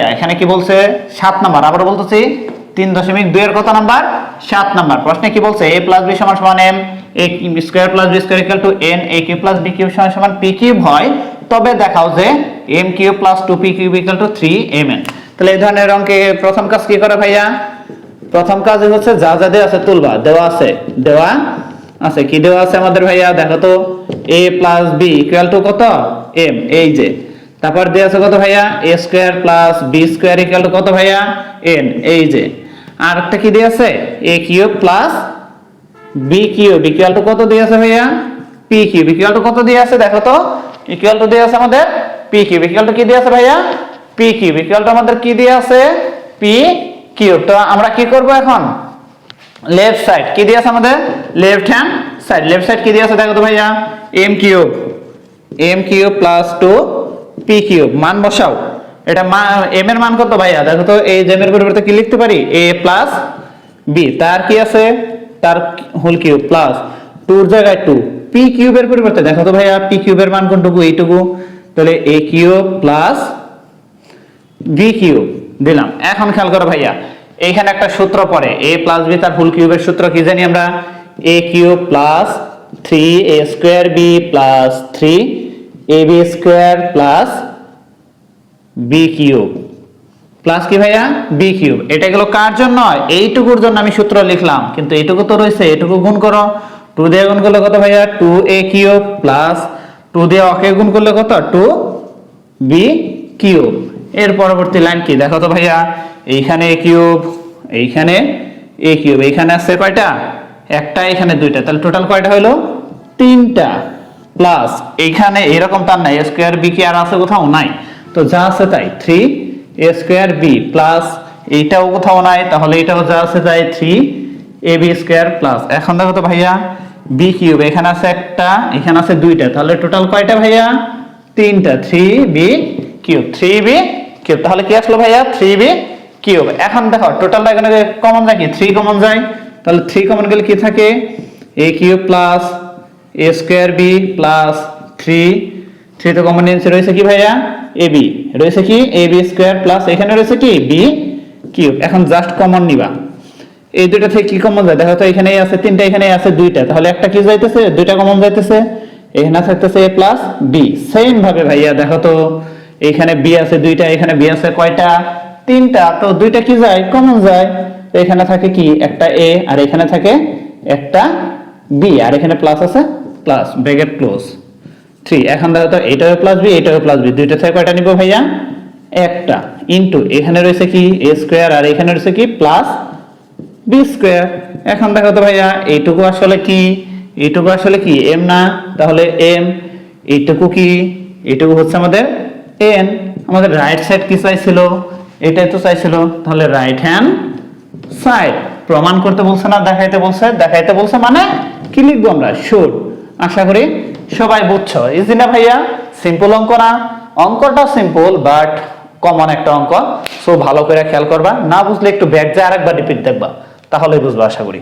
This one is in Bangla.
ভাইয়া, এখানে কি বলছে? সাত নাম্বার। আবার বলতেছি, তিন দশমিক দুই এর কত নাম্বার? সাত নাম্বার। প্রশ্নে কি বলছে? এ প্লাস বি সমান সমান M A square plus B square equal to N A Q plus B cube সমান সমান পি কিউব হয়। তবে দেখাও যে M cube plus two P cube equal to three M N তাহলে এই ধরনের অঙ্কে প্রথম কাজ কি করে ভাইয়া? প্রথম কাজ হচ্ছে যা যা দেওয়া আছে তুলবা। দেওয়া আছে। দেওয়া আছে। কি দেওয়া আছে আমাদের ভাইয়া? দেখো তো A plus B equal to কত? এম এই যে। তারপর দেওয়া আছে কত ভাইয়া? A square plus B square equal to কত ভাইয়া? এন এই যে। আর একটা কি দেওয়া আছে? A cube plus B cube equal to কত দিয়ে আছে ভাইয়া? পি কিউব ইকুয়াল টু কত দিয়ে আছে? দেখো তো। ইকুয়াল টু দিয়ে আছে আমাদের পি কিউব ইকুয়াল টু কি দিয়ে আছে ভাইয়া? পি কিউব ইকুয়াল টু আমাদের কি দিয়ে আছে? পি কিউব তো আমরা কি করব এখন? লেফট সাইড কি দিয়ে আছে আমাদের? Left hand side left side কি দিয়ে আছে? দেখো তো ভাইয়া। M cube M cube plus two P cube মান বসাও। এটা এম এর মান কত ভাইয়া? দেখো তো এই জেম এর পরিবর্তে কি লিখতে পারি? এ প্লাস বি তার কি আছে? তার হোল কিউব প্লাস টুর জায়গায় টু পি কিউবের পরিবর্তে, দেখো তো ভাইয়া পি কিউবের মান কোনটুকু? এইটুকু। তাহলে A cube plus B cube দিলাম। এখন খেয়াল করো ভাইয়া, এইখানে একটা সূত্র পড়ে। এ প্লাস বি তার ফুল কিউবের সূত্র কি জানি আমরা? A cube plus three A square B plus three A B square plus B cube plus কি ভাইয়া? বি কিউব এটা গেল কার জন্য? এইটুকুর জন্য আমি সূত্র লিখলাম, কিন্তু এইটুকু তো রয়েছে, এইটুকু গুণ করো। টু দিয়ে গুণ করলে কত ভাইয়া? Two A cube plus two দিয়ে অকে গুণ করলে কত? টু বি কিউব এর পরবর্তী লাইন কি? দেখো তো ভাইয়া, এইখানে এ কিউব এইখানে এ কিউব এইখানে আছে কয়টা? একটা এখানে দুইটা। তাহলে টোটাল কয়টা হলো তিনটা। প্লাস এইখানে এরকম তার নাই স্কোয়ার বি কি আর আছে কোথাও? নাই। তো যা আছে তাই three A square B plus এইটাও কোথাও নাই, তাহলে এটাও যা আছে তাই three A B square plus এখন দেখো তো ভাইয়া বি কিউব এখানে আছে একটা, এখানে আছে দুইটা, তাহলে টোটাল কয়টা ভাইয়া? তিনটা three B cube three B cube তাহলে কি আসলো ভাইয়া? থ্রি বি কিউব এখন দেখো টোটালটা এখানে কমন যায় কি? থ্রি কমন যায়। তাহলে থ্রি কমন গেলে কি থাকে? A cube plus A square B plus three three তো কমন নিয়েছে রয়েছে কি ভাইয়া? এ বি রয়েছে কি? এ বি স্কোয়ার প্লাস এখানে রয়েছে কি? বি কিউব এখন জাস্ট কমন নিবা। এই দুইটা থেকে কি কমন যায়? দেখো তো, এখানেই আছে তিনটা, এখানেই আছে দুইটা। তাহলে একটা কি যাইতেছে? দুইটা কমন যাইতেছে। এখানে থাকতেছে এ প্লাস বি সেম ভাবে ভাইয়া, দেখো তো, এখানে বি আছে দুইটা, এখানে বি আছে কয়টা? তিনটা। তো দুইটা কি যায়? কমন যায়। তো এখানে থাকে কি? একটা এ আর এখানে থাকে একটা বি আর এখানে প্লাস আছে? প্লাস ব্র্যাকেট ক্লোজ থ্রি এখন দেখো তো এটাও প্লাস বি এটাও প্লাস বি দুইটা থেকে কয়টা নিব ভাইয়া? একটা। ইনটু এখানে রয়েছে কি? এ স্কোয়ার আর এখানে রয়েছে কি? প্লাস বি স্কোয়ার এখন দেখো তো ভাইয়া, এইটুকু আসলে কি? এইটুকু আসলে কি? এম না? তাহলে এম এইটুকু কি? এইটুকু হচ্ছে আমাদের এন আমাদের রাইট সাইড কি চাইছিল? এটাই তো চাইছিল। তাহলে রাইট হ্যান্ড সাইড প্রমাণ করতে বলছে না, দেখাইতে বলছে। দেখাইতে বলছে মানে কি লিখব আমরা? শুড আশা করি সবাই বুঝছ। ইজি না ভাইয়া? সিম্পল অঙ্ক না? অঙ্কটা সিম্পল বাট কমন একটা অঙ্ক। সো ভালো করে খেয়াল করবা। না বুঝলে একটু ব্যাগ যায় আরেকবার রিপিট দেখবা। তাহলে বুঝবা, আশা করি।